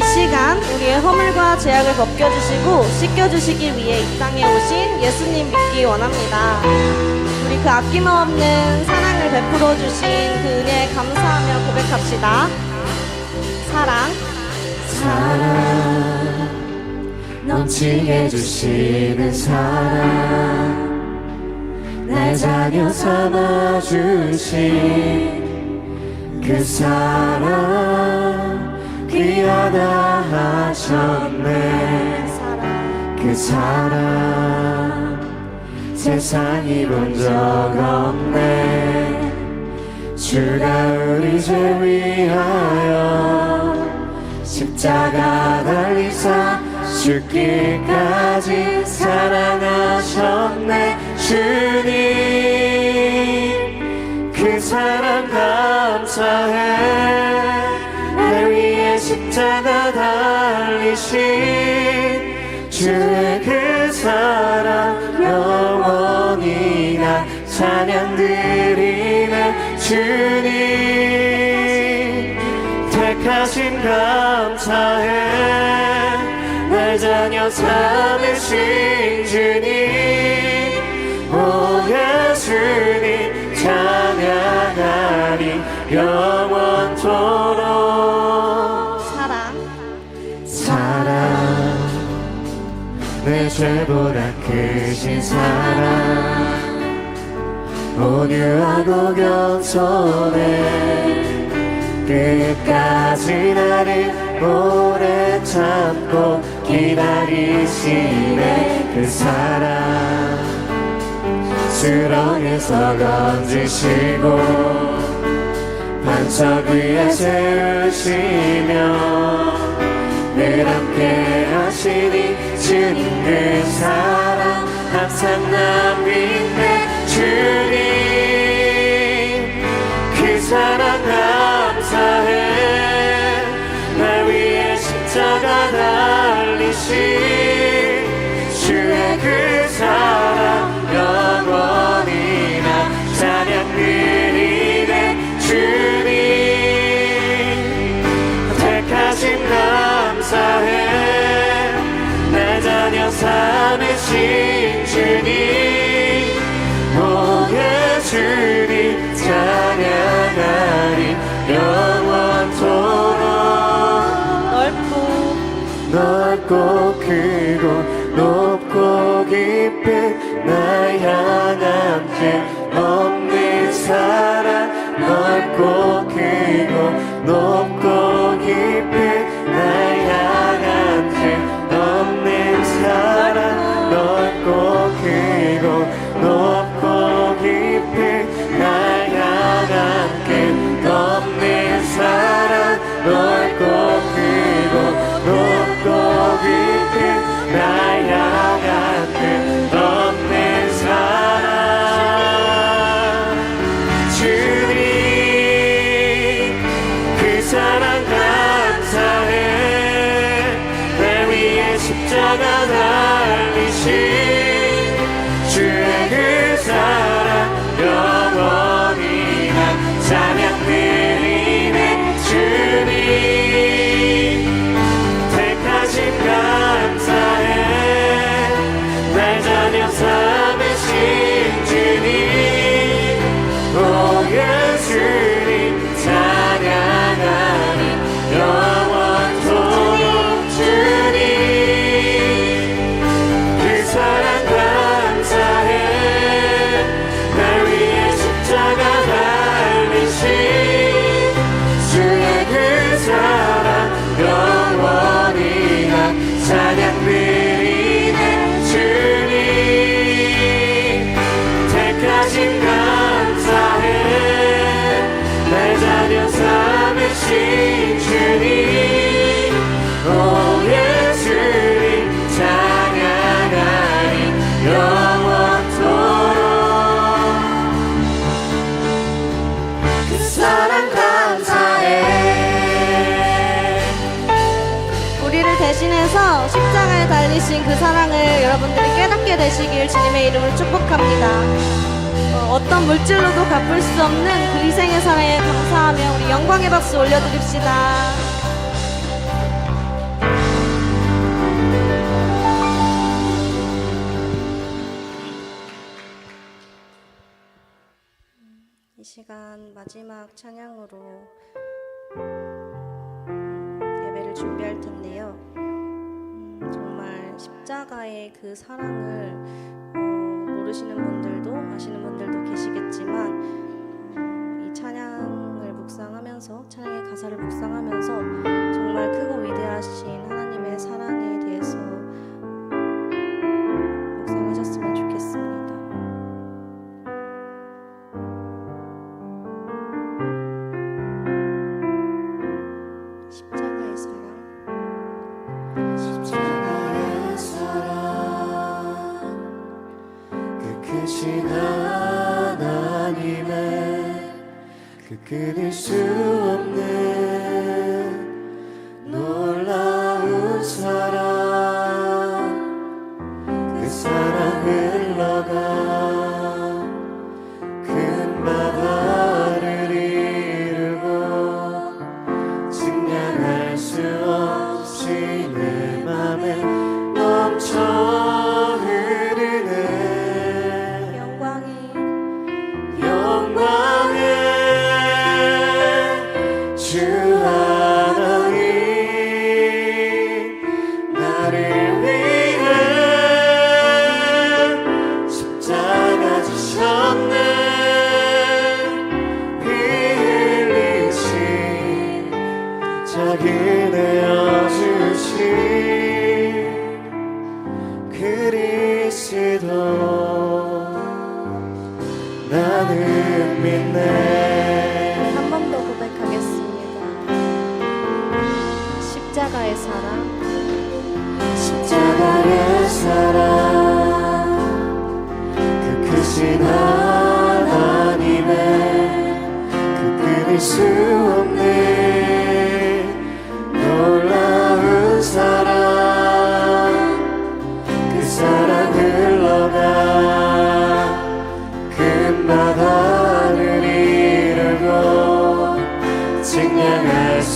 이 시간 우리의 허물과 죄악을 벗겨주시고 씻겨주시기 위해 이 땅에 오신 예수님 믿기 원합니다. 우리 그 아낌없는 사랑을 베풀어 주신 그 은혜에 감사하며 고백합시다. 사랑, 사랑 넘치게 주시는 사랑 날 자녀 삼아 주신 그 사랑 귀하다 하셨네. 그 사랑 세상이 본 적 없네. 주가 우리 죄 위하여 십자가 달리사 죽기까지 사랑하셨네. 주님 그 사랑 감사해 십자가 달리신 주의 그 사랑 영원히 나 찬양 드리네 주님. 택하심 감사해 날 자녀 삼으신 주님. 오 예수님 찬양하리 영원토록 내 죄보다 크신 사랑. 온유하고 겸손해. 끝까지 나를 오래 참고 기다리시네 그 사랑. 수렁에서 건지시고 반석 위에 세우시며 늘 함께 하시니 주님 그 사랑 항상 나 믿네 주님. 그 사랑 감사해. 날 위해 십자가 달리신 주의 그 사랑 영원히 나 찬양 드리네 주님. 택하심 감사해 삼으신 주님 오 예수 나 대신해서 십자가에 달리신 그 사랑을 여러분들이 깨닫게 되시길 주님의 이름으로 축복합니다. 어, 어떤 물질로도 갚을 수 없는 그 희생의 사랑에 감사하며 우리 영광의 박수 올려드립시다. 이 시간 마지막 찬양으로 예배를 준비할 텐데요. 음, 정말 십자가의 그 사랑을 모르시는 분들도 아시는 분들도 계시겠지만 이 찬양을 묵상하면서 찬양의 가사를 묵상하면서 정말 크고 위대하신 그 끊을 수 없는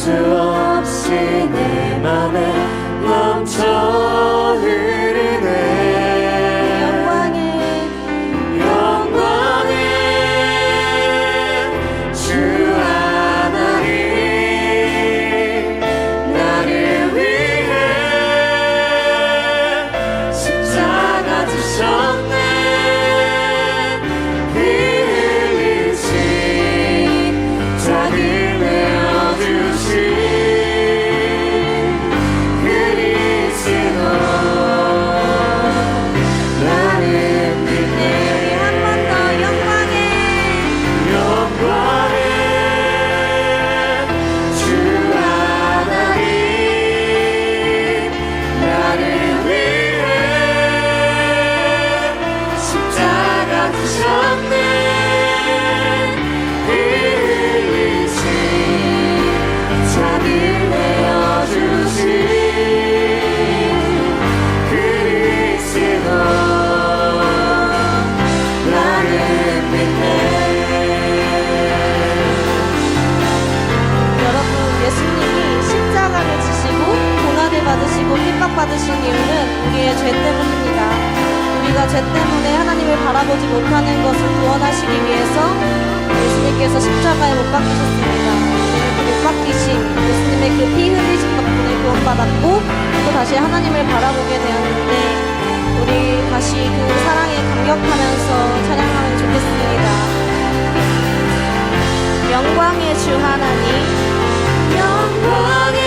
수 없이 내 맘에 넘쳐 못 바뀌셨습니다. 못 바뀌신 예수님의 그 피 흘리신 덕분에 구원받았고 또 다시 하나님을 바라보게 되었는데 우리 다시 그 사랑에 감격하면서 찬양하면 좋겠습니다. 영광의 주 하나님 영광의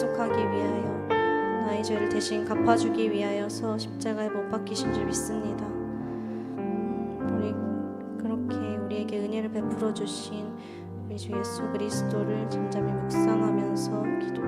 죄를 대속하기 위하여 나의 죄를 대신 갚아주기 위하여서 십자가에 못 박히신 줄 믿습니다. 음, 우리 그렇게 우리에게 은혜를 베풀어 주신 우리 주 예수 그리스도를 잠잠히 묵상하면서 기도